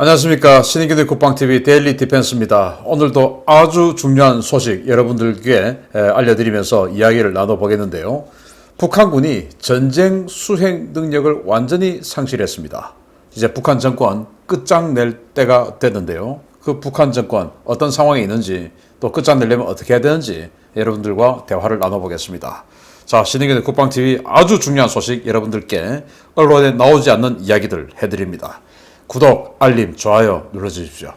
안녕하십니까 신인기대 국방TV 데일리 디펜스입니다. 오늘도 아주 중요한 소식 여러분들께 에, 알려드리면서 이야기를 나눠보겠는데요. 북한군이 전쟁 수행 능력을 완전히 상실했습니다. 이제 북한 정권 끝장낼 때가 됐는데요. 그 북한 정권 어떤 상황에 있는지 또 끝장내려면 어떻게 해야 되는지 여러분들과 대화를 나눠보겠습니다. 자, 신의견의 국방TV 아주 중요한 소식 여러분들께 언론에 나오지 않는 이야기들 해드립니다. 구독, 알림, 좋아요 눌러주십시오.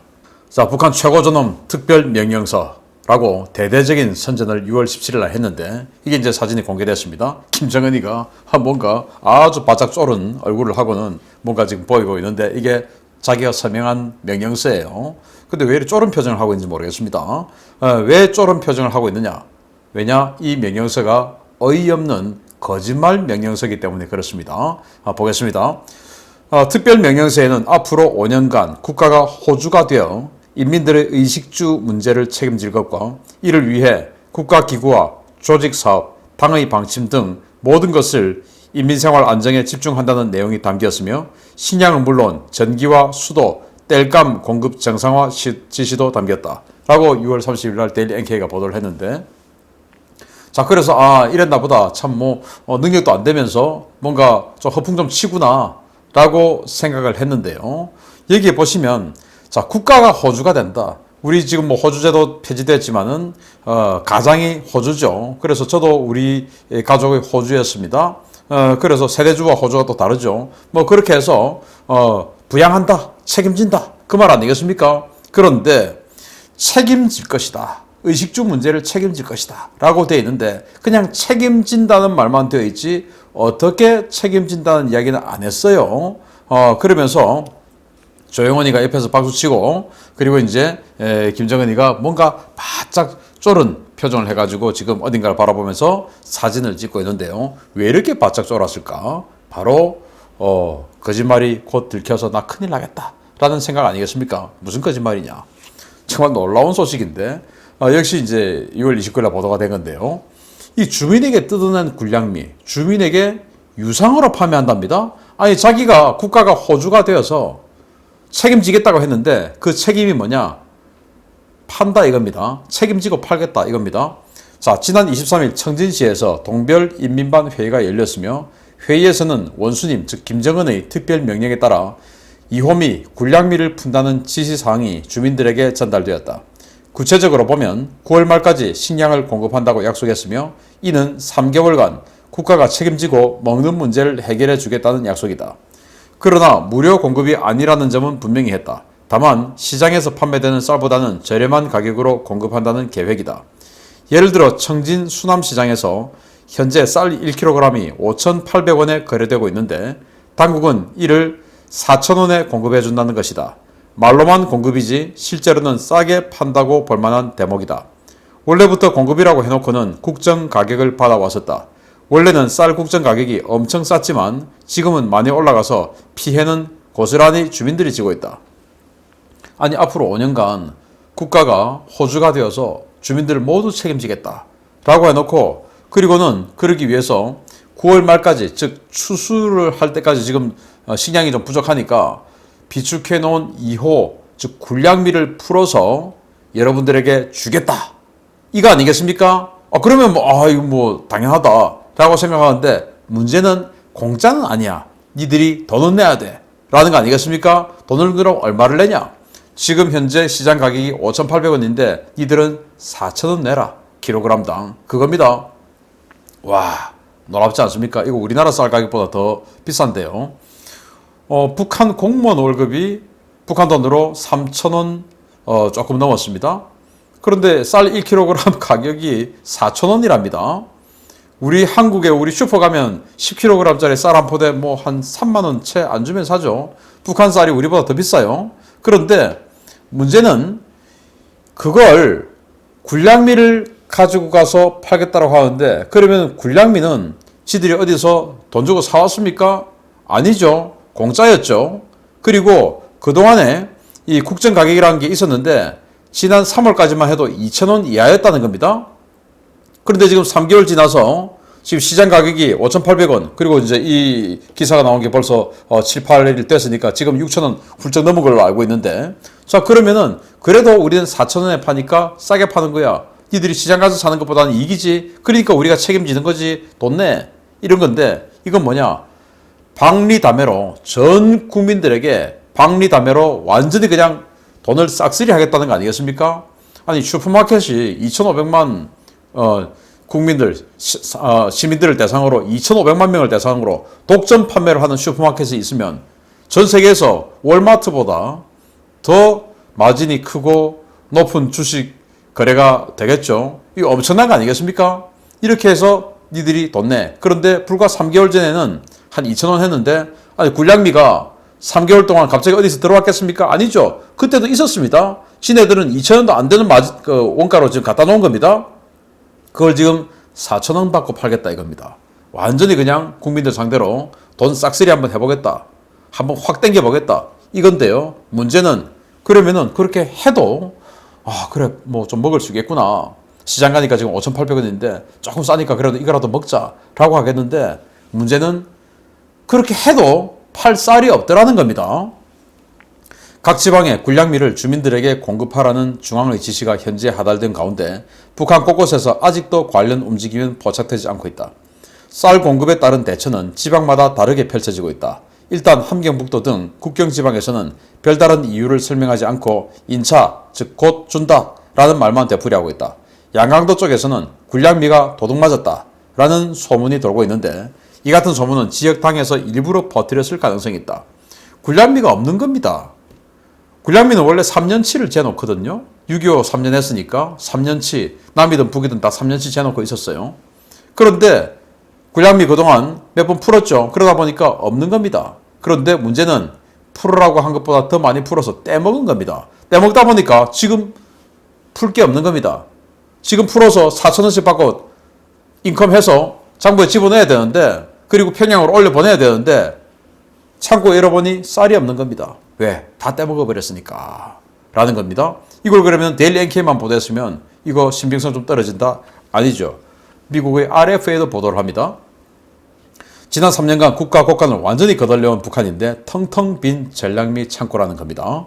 자, 북한 최고전엄 특별명령서라고 대대적인 선전을 6월 17일 날 했는데 이게 이제 사진이 공개됐습니다. 김정은이가 한 뭔가 아주 바짝 쫄은 얼굴을 하고는 뭔가 지금 보이고 있는데 이게 자기가 서명한 명령서예요. 근데 왜 이렇게 쫄은 표정을 하고 있는지 모르겠습니다. 어, 왜 쫄은 표정을 하고 있느냐? 왜냐? 이 명령서가 어이없는 거짓말 명령서이기 때문에 그렇습니다. 아, 보겠습니다. 어, 특별명령서에는 앞으로 5년간 국가가 호주가 되어 인민들의 의식주 문제를 책임질 것과 이를 위해 국가기구와 조직사업, 당의 방침 등 모든 것을 인민생활 안정에 집중한다는 내용이 담겼으며 식량은 물론 전기와 수도, 땔감 공급 정상화 시- 지시도 담겼다. 라고 6월 30일 날 데일리 NK가 보도를 했는데 자, 그래서, 아, 이랬나 보다. 참, 뭐, 어, 능력도 안 되면서 뭔가 좀 허풍 좀 치구나. 라고 생각을 했는데요. 여기에 보시면, 자, 국가가 호주가 된다. 우리 지금 뭐 호주제도 폐지됐지만은, 어, 가장이 호주죠. 그래서 저도 우리 가족이 호주였습니다. 어, 그래서 세대주와 호주가 또 다르죠. 뭐, 그렇게 해서, 어, 부양한다. 책임진다. 그 말 아니겠습니까? 그런데, 책임질 것이다. 의식주 문제를 책임질 것이다. 라고 되어 있는데 그냥 책임진다는 말만 되어 있지 어떻게 책임진다는 이야기는 안 했어요. 어, 그러면서 조영원이가 옆에서 박수치고 그리고 이제 에, 김정은이가 뭔가 바짝 쫄은 표정을 해가지고 지금 어딘가를 바라보면서 사진을 찍고 있는데요. 왜 이렇게 바짝 쫄았을까? 바로 어, 거짓말이 곧 들켜서 나 큰일 나겠다. 라는 생각 아니겠습니까? 무슨 거짓말이냐? 정말 놀라운 소식인데 아, 역시 이제 6월 29일 날 보도가 된 건데요. 이 주민에게 뜯어낸 군량미, 주민에게 유상으로 판매한답니다. 아니 자기가 국가가 호주가 되어서 책임지겠다고 했는데 그 책임이 뭐냐? 판다 이겁니다. 책임지고 팔겠다 이겁니다. 자, 지난 23일 청진시에서 동별 인민반 회의가 열렸으며 회의에서는 원수님 즉 김정은의 특별 명령에 따라 이호미 군량미를 푼다는 지시 사항이 주민들에게 전달되었다. 구체적으로 보면 9월 말까지 식량을 공급한다고 약속했으며 이는 3개월간 국가가 책임지고 먹는 문제를 해결해 주겠다는 약속이다. 그러나 무료 공급이 아니라는 점은 분명히 했다. 다만 시장에서 판매되는 쌀보다는 저렴한 가격으로 공급한다는 계획이다. 예를 들어 청진 수남시장에서 현재 쌀 1kg이 5,800원에 거래되고 있는데 당국은 이를 4,000원에 공급해 준다는 것이다. 말로만 공급이지 실제로는 싸게 판다고 볼 만한 대목이다. 원래부터 공급이라고 해놓고는 국정 가격을 받아왔었다. 원래는 쌀 국정 가격이 엄청 쌌지만 지금은 많이 올라가서 피해는 고스란히 주민들이 지고 있다. 아니 앞으로 5년간 국가가 호주가 되어서 주민들을 모두 책임지겠다 라고 해놓고 그리고는 그러기 위해서 9월 말까지 즉 추수를 할 때까지 지금 어, 식량이 좀 부족하니까 비축해 놓은 2호 즉 군량미를 풀어서 여러분들에게 주겠다 이거 아니겠습니까? 아, 그러면 뭐, 아, 이거 뭐, 당연하다. 라고 생각하는데, 문제는 공짜는 아니야. 니들이 돈은 내야 돼. 라는 거 아니겠습니까? 돈을 그럼 얼마를 내냐? 지금 현재 시장 가격이 5,800원인데, 니들은 4,000원 내라. 킬로그램당. 그겁니다. 와, 놀랍지 않습니까? 이거 우리나라 쌀 가격보다 더 비싼데요. 어, 북한 공무원 월급이 북한 돈으로 3,000원 어, 조금 넘었습니다. 그런데 쌀 1kg 가격이 4,000원이랍니다. 우리 한국에 우리 슈퍼 가면 10kg짜리 쌀 한 포대 뭐 한 3만 원 채 안 주면 사죠. 북한 쌀이 우리보다 더 비싸요. 그런데 문제는 그걸 군량미를 가지고 가서 팔겠다고 하는데 그러면 군량미는 지들이 어디서 돈 주고 사왔습니까? 아니죠. 공짜였죠. 그리고 그동안에 이 국정 가격이라는 게 있었는데 지난 3월까지만 해도 2,000원 이하였다는 겁니다. 그런데 지금 3개월 지나서 지금 시장 가격이 5,800원 그리고 이제 이 기사가 나온 게 벌써 어, 7, 8일 됐으니까 지금 6,000원 훌쩍 넘은 걸로 알고 있는데 자 그러면은 그래도 우리는 4,000원에 파니까 싸게 파는 거야. 니들이 시장 가서 사는 것보다는 이기지. 그러니까 우리가 책임지는 거지. 돈 내. 이런 건데 이건 뭐냐? 박리다매로 전 국민들에게 박리다매로 완전히 그냥 돈을 싹쓸이 하겠다는 거 아니겠습니까? 아니 슈퍼마켓이 2,500만 어, 국민들 시, 어, 시민들을 대상으로 2,500만 명을 대상으로 독점 판매를 하는 슈퍼마켓이 있으면 전 세계에서 월마트보다 더 마진이 크고 높은 주식 거래가 되겠죠. 이거 엄청난 거 아니겠습니까? 이렇게 해서 니들이 돈 내. 그런데 불과 3개월 전에는 한 2,000원 했는데 아니 굴량미가 3개월 동안 갑자기 어디서 들어왔겠습니까? 아니죠. 그때도 있었습니다. 지네들은 2,000원도 안 되는 마진, 그 원가로 지금 갖다 놓은 겁니다. 그걸 지금 4,000원 받고 팔겠다 이겁니다. 완전히 그냥 국민들 상대로 돈 싹쓸이 한번 해보겠다. 한번 확 땡겨보겠다. 이건데요. 문제는 그러면은 그렇게 해도 아 그래 뭐 좀 먹을 수 있겠구나. 시장 가니까 지금 5,800원인데 조금 싸니까 그래도 이거라도 먹자라고 하겠는데 문제는 그렇게 해도 팔 쌀이 없더라는 겁니다. 각 지방에 군량미를 주민들에게 공급하라는 중앙의 지시가 현재 하달된 가운데 북한 곳곳에서 아직도 관련 움직임은 포착되지 않고 있다. 쌀 공급에 따른 대처는 지방마다 다르게 펼쳐지고 있다. 일단 함경북도 등 국경 지방에서는 별다른 이유를 설명하지 않고 인차, 즉 곧 준다 라는 말만 되풀이하고 있다. 양강도 쪽에서는 군량미가 도둑 맞았다 라는 소문이 돌고 있는데 이 같은 소문은 지역당에서 일부러 퍼뜨렸을 가능성이 있다. 군량미가 없는 겁니다. 군량미는 원래 3년치를 재놓거든요. 6.25 3년 했으니까 3년치, 남이든 북이든 다 3년치 재놓고 있었어요. 그런데 군량미 그동안 몇 번 풀었죠. 그러다 보니까 없는 겁니다. 그런데 문제는 풀으라고 한 것보다 더 많이 풀어서 떼먹은 겁니다. 떼먹다 보니까 지금 풀 게 없는 겁니다. 지금 풀어서 4천원씩 받고 인컴해서 장부에 집어넣어야 되는데 그리고 평양으로 올려 보내야 되는데 창고에 열어보니 쌀이 없는 겁니다. 왜? 다 떼먹어 버렸으니까. 라는 겁니다. 이걸 그러면 데일리 NK만 보도했으면 이거 신빙성 좀 떨어진다? 아니죠. 미국의 RFA도 보도를 합니다. 지난 3년간 국가 국간을 완전히 거덜려온 북한인데 텅텅 빈 전략미 창고라는 겁니다.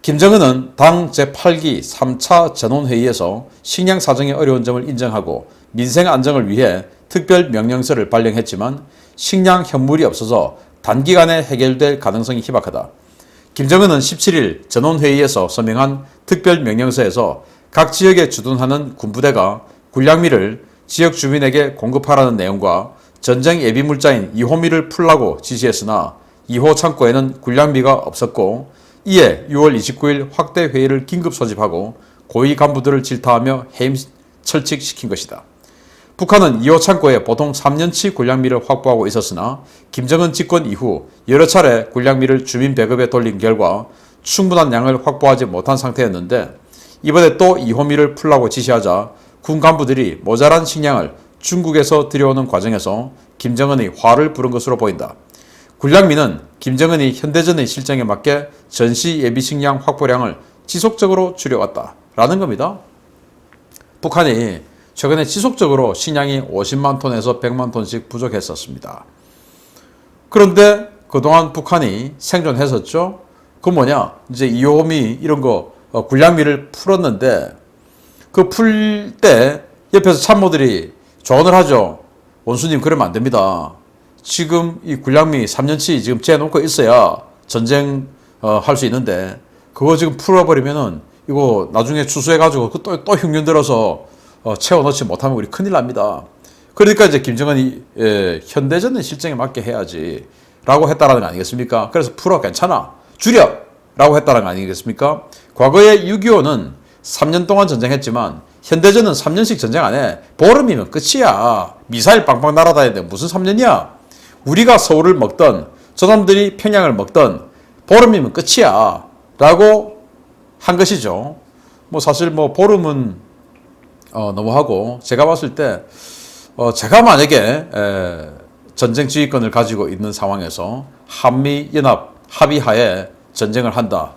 김정은은 당 제8기 3차 전원회의에서 식량 사정의 어려운 점을 인정하고 민생 안정을 위해 특별 명령서를 발령했지만 식량 현물이 없어서 단기간에 해결될 가능성이 희박하다. 김정은은 17일 전원회의에서 서명한 특별 명령서에서 각 지역에 주둔하는 군부대가 군량미를 지역 주민에게 공급하라는 내용과 전쟁 예비 물자인 이호미를 풀라고 지시했으나 2호 창고에는 군량미가 없었고 이에 6월 29일 확대 회의를 긴급 소집하고 고위 간부들을 질타하며 해임 철칙시킨 것이다. 북한은 2호 창고에 보통 3년치 군량미를 확보하고 있었으나 김정은 집권 이후 여러 차례 군량미를 주민 배급에 돌린 결과 충분한 양을 확보하지 못한 상태였는데 이번에 또 2호미를 풀라고 지시하자 군 간부들이 모자란 식량을 중국에서 들여오는 과정에서 김정은이 화를 부른 것으로 보인다. 군량미는 김정은이 현대전의 실정에 맞게 전시 예비 식량 확보량을 지속적으로 줄여왔다. 라는 겁니다. 북한이 최근에 지속적으로 식량이 50만 톤에서 100만 톤씩 부족했었습니다. 그런데 그동안 북한이 생존했었죠. 그 뭐냐? 이제 이호미 이런 거 어, 군량미를 풀었는데 그 풀 때 옆에서 참모들이 조언을 하죠. 원수님 그러면 안 됩니다. 지금 이 군량미 3년치 지금 재놓고 있어야 전쟁 어, 할 수 있는데 그거 지금 풀어버리면은 이거 나중에 추수해가지고 또, 또 흉년 들어서 어, 채워 넣지 못하면 우리 큰일 납니다. 그러니까 이제 김정은이 예, 현대전의 실정에 맞게 해야지 라고 했다라는 거 아니겠습니까? 그래서 풀어 괜찮아 줄여 라고 했다는 거 아니겠습니까? 과거에 6.25는 3년 동안 전쟁했지만 현대전은 3년씩 전쟁 안 해. 보름이면 끝이야. 미사일 빵빵 날아다니는데 무슨 3년이야? 우리가 서울을 먹던 저 사람들이 평양을 먹던 보름이면 끝이야. 라고 한 것이죠. 뭐 사실 뭐 보름은 어, 너무하고 제가 봤을 때 어, 제가 만약에 에, 전쟁 지휘권을 가지고 있는 상황에서 한미 연합 합의하에 전쟁을 한다.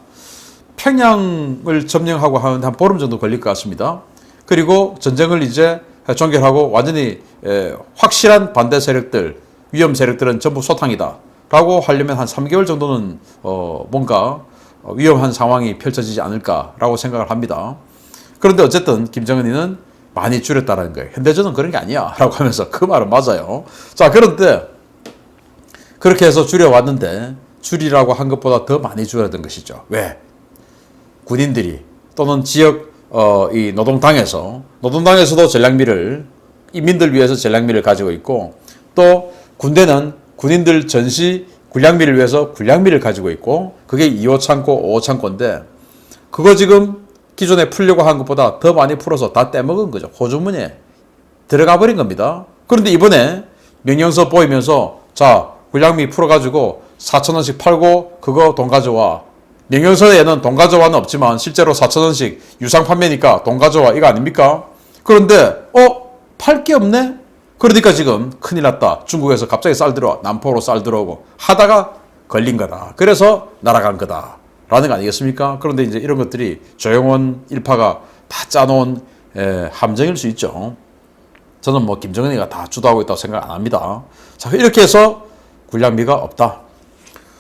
평양을 점령하고 하는데 한 보름 정도 걸릴 것 같습니다. 그리고 전쟁을 이제 종결하고 완전히 에, 확실한 반대 세력들, 위험 세력들은 전부 소탕이다. 라고 하려면 한 3개월 정도는 어, 뭔가 어, 위험한 상황이 펼쳐지지 않을까라고 생각을 합니다. 그런데 어쨌든 김정은이는 많이 줄였다는 거예요. 현대전은 그런 게 아니야. 라고 하면서 그 말은 맞아요. 자, 그런데 그렇게 해서 줄여왔는데 줄이라고 한 것보다 더 많이 줄였던 것이죠. 왜? 군인들이 또는 지역 어, 이 노동당에서 노동당에서도 전략미를 인민들 위해서 전략미를 가지고 있고 또 군대는 군인들 전시 군량미를 위해서 군량미를 가지고 있고 그게 2호 창고, 5호 창고인데 그거 지금 기존에 풀려고 한 것보다 더 많이 풀어서 다 떼먹은 거죠. 호주머니에 들어가 버린 겁니다. 그런데 이번에 명령서 보이면서 자 군량미 풀어가지고 4천 원씩 팔고 그거 돈 가져와. 명령서에는 돈 가져와는 없지만 실제로 4천 원씩 유상 판매니까 돈 가져와 이거 아닙니까? 그런데 어 팔 게 없네. 그러니까 지금 큰일 났다. 중국에서 갑자기 쌀 들어와 남포로 쌀 들어오고 하다가 걸린 거다. 그래서 날아간 거다. 라는 거 아니겠습니까? 그런데 이제 이런 것들이 조영원 일파가 다 짜놓은 에, 함정일 수 있죠. 저는 뭐 김정은이가 다 주도하고 있다고 생각 안 합니다. 자, 이렇게 해서 군량미가 없다.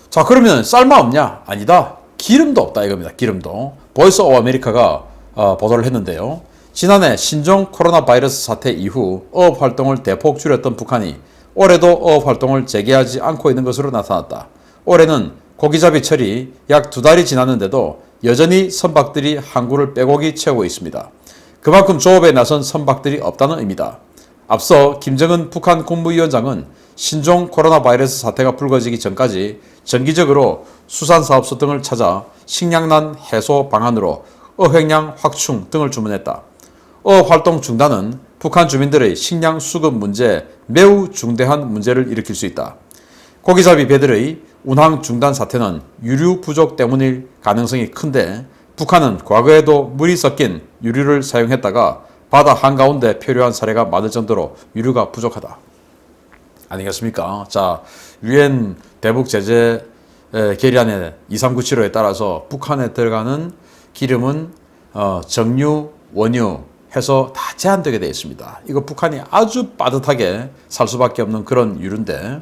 자, 그러면 쌀만 없냐? 아니다. 기름도 없다 이겁니다. 기름도. 보이스 오브 아메리카가 어, 보도를 했는데요. 지난해 신종 코로나 바이러스 사태 이후 어업 활동을 대폭 줄였던 북한이 올해도 어업 활동을 재개하지 않고 있는 것으로 나타났다. 올해는 고기잡이 철이 약 두 달이 지났는데도 여전히 선박들이 항구를 빼곡히 채우고 있습니다. 그만큼 조업에 나선 선박들이 없다는 의미다. 앞서 김정은 북한 국무위원장은 신종 코로나 바이러스 사태가 불거지기 전까지 정기적으로 수산사업소 등을 찾아 식량난 해소 방안으로 어획량 확충 등을 주문했다. 어업 활동 중단은 북한 주민들의 식량 수급 문제에 매우 중대한 문제를 일으킬 수 있다. 고기잡이 배들의 운항 중단 사태는 유류 부족 때문일 가능성이 큰데 북한은 과거에도 물이 섞인 유류를 사용했다가 바다 한가운데 표류한 사례가 많을 정도로 유류가 부족하다. 아니겠습니까? 자, 유엔 대북 제재 에, 계리안의 2397호에 따라서 북한에 들어가는 기름은 어, 정유, 원유 해서 다 제한되게 되어 있습니다. 이거 북한이 아주 빠듯하게 살 수밖에 없는 그런 유류인데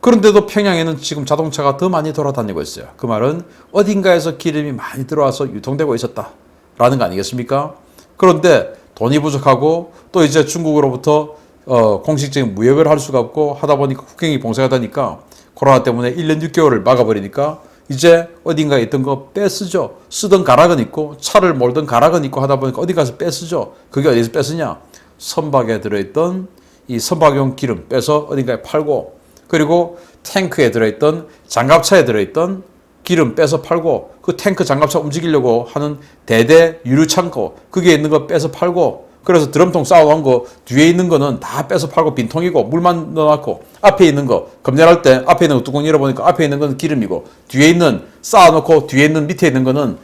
그런데도 평양에는 지금 자동차가 더 많이 돌아다니고 있어요. 그 말은 어딘가에서 기름이 많이 들어와서 유통되고 있었다 라는 거 아니겠습니까? 그런데 돈이 부족하고 또 이제 중국으로부터 어, 공식적인 무역을 할 수가 없고 하다 보니까 국경이 봉쇄가 되니까 코로나 때문에 1년 6개월을 막아버리니까 이제 어딘가에 있던 거 빼쓰죠. 쓰던 가락은 있고 차를 몰던 가락은 있고 하다 보니까 어디 가서 빼쓰죠. 그게 어디서 빼쓰냐? 선박에 들어있던 이 선박용 기름 빼서 어딘가에 팔고 그리고 탱크에 들어있던 장갑차에 들어있던 기름 빼서 팔고 그 탱크 장갑차 움직이려고 하는 대대 유류 창고 그게 있는 거 빼서 팔고 그래서 드럼통 쌓아놓은 거 뒤에 있는 거는 다 빼서 팔고 빈통이고 물만 넣어놨고 앞에 있는 거 검열할 때 앞에 있는 거 뚜껑 열어보니까 앞에 있는 건 기름이고 뒤에 있는 쌓아놓고 뒤에 있는 밑에 있는 거는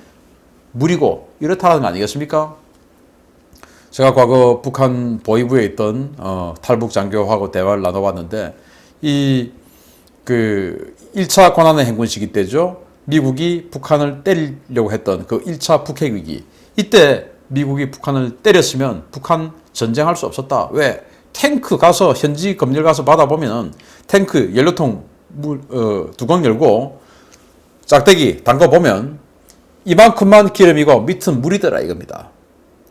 물이고 이렇다는 거 아니겠습니까? 제가 과거 북한 보위부에 있던 어, 탈북 장교하고 대화를 나눠봤는데 이 그 1차 고난의 행군 시기 때죠. 미국이 북한을 때리려고 했던 그 1차 북핵 위기. 이때 미국이 북한을 때렸으면 북한 전쟁할 수 없었다. 왜? 탱크 가서 현지 검열 가서 받아보면 탱크 연료통 물, 어, 두껑 열고 짝대기 담가 보면 이만큼만 기름이고 밑은 물이더라 이겁니다.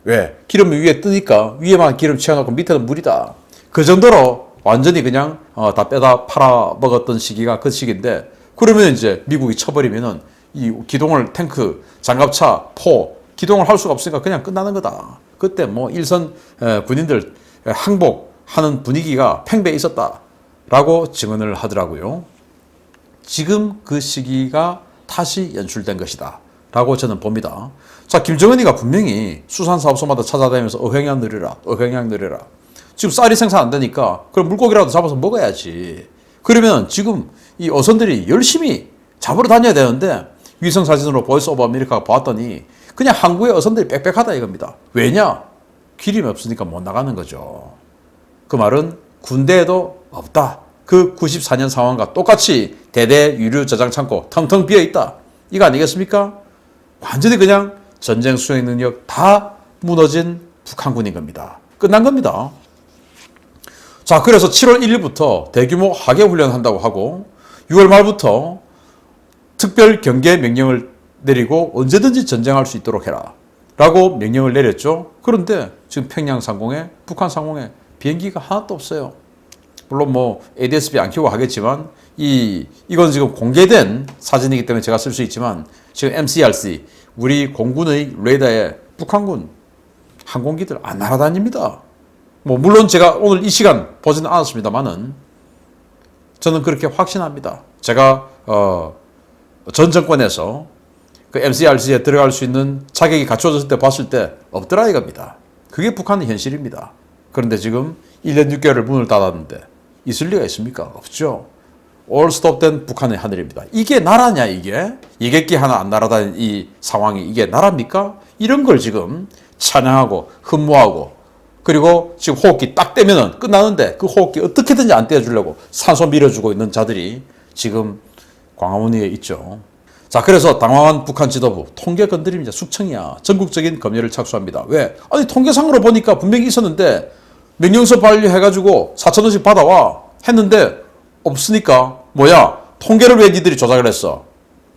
왜? 기름 위에 뜨니까 위에만 기름 채워놓고 밑에는 물이다. 그 정도로 완전히 그냥 어, 다 빼다 팔아 먹었던 시기가 그 시기인데 그러면 이제 미국이 쳐버리면은 이 기동을 탱크, 장갑차, 포 기동을 할 수가 없으니까 그냥 끝나는 거다. 그때 뭐 일선 에, 군인들 항복하는 분위기가 팽배해 있었다라고 증언을 하더라고요. 지금 그 시기가 다시 연출된 것이다. 라고 저는 봅니다. 자, 김정은이가 분명히 수산사업소마다 찾아다니면서 어획량 늘려라, 어획량 늘려라. 지금 쌀이 생산 안 되니까 그럼 물고기라도 잡아서 먹어야지. 그러면 지금 이 어선들이 열심히 잡으러 다녀야 되는데 위성 사진으로 보이스 오브 아메리카가 봤더니 그냥 항구에 어선들이 빽빽하다 이겁니다. 왜냐? 기름이 없으니까 못 나가는 거죠. 그 말은 군대에도 없다. 그 94년 상황과 똑같이 대대 유류 저장 창고 텅텅 비어 있다. 이거 아니겠습니까? 완전히 그냥 전쟁 수행 능력 다 무너진 북한군인 겁니다. 끝난 겁니다. 자, 그래서 7월 1일부터 대규모 하계 훈련한다고 하고 6월 말부터 특별 경계 명령을 내리고 언제든지 전쟁할 수 있도록 해라. 라고 명령을 내렸죠. 그런데 지금 평양 상공에 북한 상공에 비행기가 하나도 없어요. 물론 뭐 ADS-B 안 키고 하겠지만 이 이건 지금 공개된 사진이기 때문에 제가 쓸 수 있지만 지금 MCRC 우리 공군의 레이더에 북한군 항공기들 안 날아다닙니다. 뭐 물론 제가 오늘 이 시간 보지는 않았습니다만은 저는 그렇게 확신합니다. 제가 어, 전 정권에서 그 MCRC에 들어갈 수 있는 자격이 갖춰졌을 때 봤을 때 없더라 이겁니다. 그게 북한의 현실입니다. 그런데 지금 1년 6개월을 문을 닫았는데 있을 리가 있습니까? 없죠. 올 스톱된 북한의 하늘입니다. 이게 나라냐 이게? 이객기 하나 안 날아다니는 이 상황이 이게 나라입니까? 이런 걸 지금 찬양하고 흠모하고 그리고 지금 호흡기 딱 떼면은 끝나는데 그 호흡기 어떻게든지 안 떼어주려고 산소 밀어주고 있는 자들이 지금 광화문 위에 있죠. 자, 그래서 당황한 북한 지도부 통계 건드립니다. 숙청이야. 전국적인 검열을 착수합니다. 왜? 아니 통계상으로 보니까 분명히 있었는데 명령서 발휘해가지고 4천 원씩 받아와 했는데 없으니까 뭐야? 통계를 왜 니들이 조작을 했어?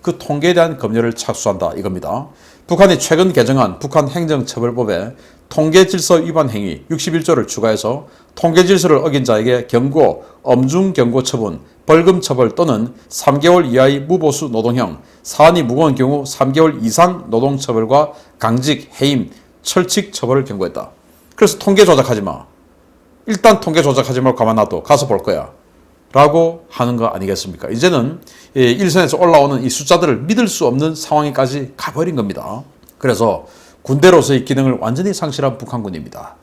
그 통계에 대한 검열을 착수한다 이겁니다. 북한이 최근 개정한 북한 행정처벌법에 통계 질서 위반 행위 61조를 추가해서 통계 질서를 어긴 자에게 경고, 엄중 경고 처분, 벌금 처벌 또는 3개월 이하의 무보수 노동형, 사안이 무거운 경우 3개월 이상 노동 처벌과 강직, 해임, 철칙 처벌을 경고했다. 그래서 통계 조작하지 마. 일단 통계 조작하지 말고 가만 놔둬. 가서 볼 거야. 라고 하는 거 아니겠습니까? 이제는 예, 일선에서 올라오는 이 숫자들을 믿을 수 없는 상황까지 가버린 겁니다. 그래서 군대로서의 기능을 완전히 상실한 북한군입니다.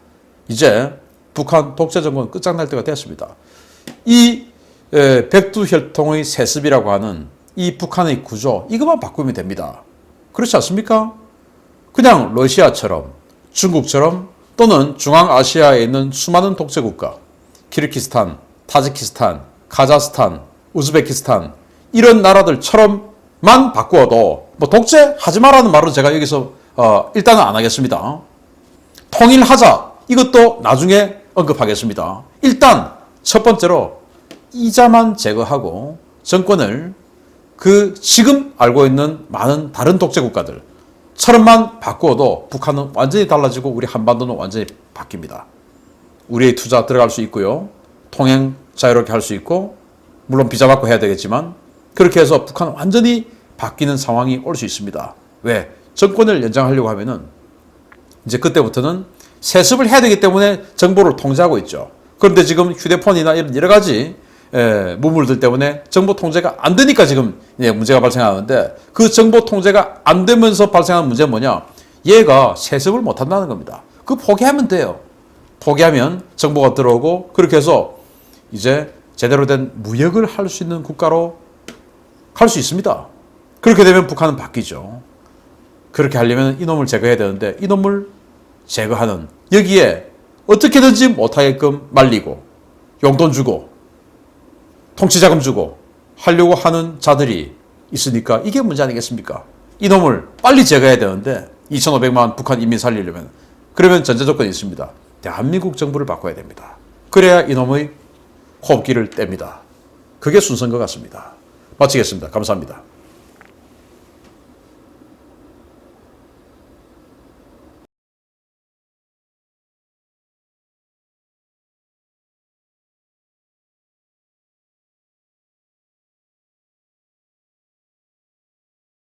이제 북한 독재 정권 끝장날 때가 됐습니다. 이 에, 백두혈통의 세습이라고 하는 이 북한의 구조 이것만 바꾸면 됩니다. 그렇지 않습니까? 그냥 러시아처럼 중국처럼 또는 중앙아시아에 있는 수많은 독재 국가 키르기스탄, 타지키스탄, 카자흐스탄, 우즈베키스탄 이런 나라들처럼만 바꾸어도 뭐 독재 하지 마라는 말은 제가 여기서 어, 일단은 안 하겠습니다. 통일하자 이것도 나중에 언급하겠습니다. 일단 첫 번째로 이자만 제거하고 정권을 그 지금 알고 있는 많은 다른 독재 국가들처럼만 바꾸어도 북한은 완전히 달라지고 우리 한반도는 완전히 바뀝니다. 우리의 투자 들어갈 수 있고요. 통행 자유롭게 할 수 있고 물론 비자 받고 해야 되겠지만 그렇게 해서 북한은 완전히 바뀌는 상황이 올 수 있습니다. 왜? 정권을 연장하려고 하면은 이제 그때부터는 세습을 해야 되기 때문에 정보를 통제하고 있죠. 그런데 지금 휴대폰이나 이런 여러 가지 에, 무물들 때문에 정보 통제가 안 되니까 지금 예, 문제가 발생하는데 그 정보 통제가 안 되면서 발생하는 문제는 뭐냐? 얘가 세습을 못 한다는 겁니다. 그 포기하면 돼요. 포기하면 정보가 들어오고 그렇게 해서 이제 제대로 된 무역을 할 수 있는 국가로 갈 수 있습니다. 그렇게 되면 북한은 바뀌죠. 그렇게 하려면 이놈을 제거해야 되는데 이놈을 제거하는 여기에 어떻게든지 못하게끔 말리고 용돈 주고 통치자금 주고 하려고 하는 자들이 있으니까 이게 문제 아니겠습니까? 이놈을 빨리 제거해야 되는데 2,500만 북한 인민 살리려면 그러면 전제 조건이 있습니다. 대한민국 정부를 바꿔야 됩니다. 그래야 이놈의 호흡기를 뗍니다. 그게 순서인 것 같습니다. 마치겠습니다. 감사합니다.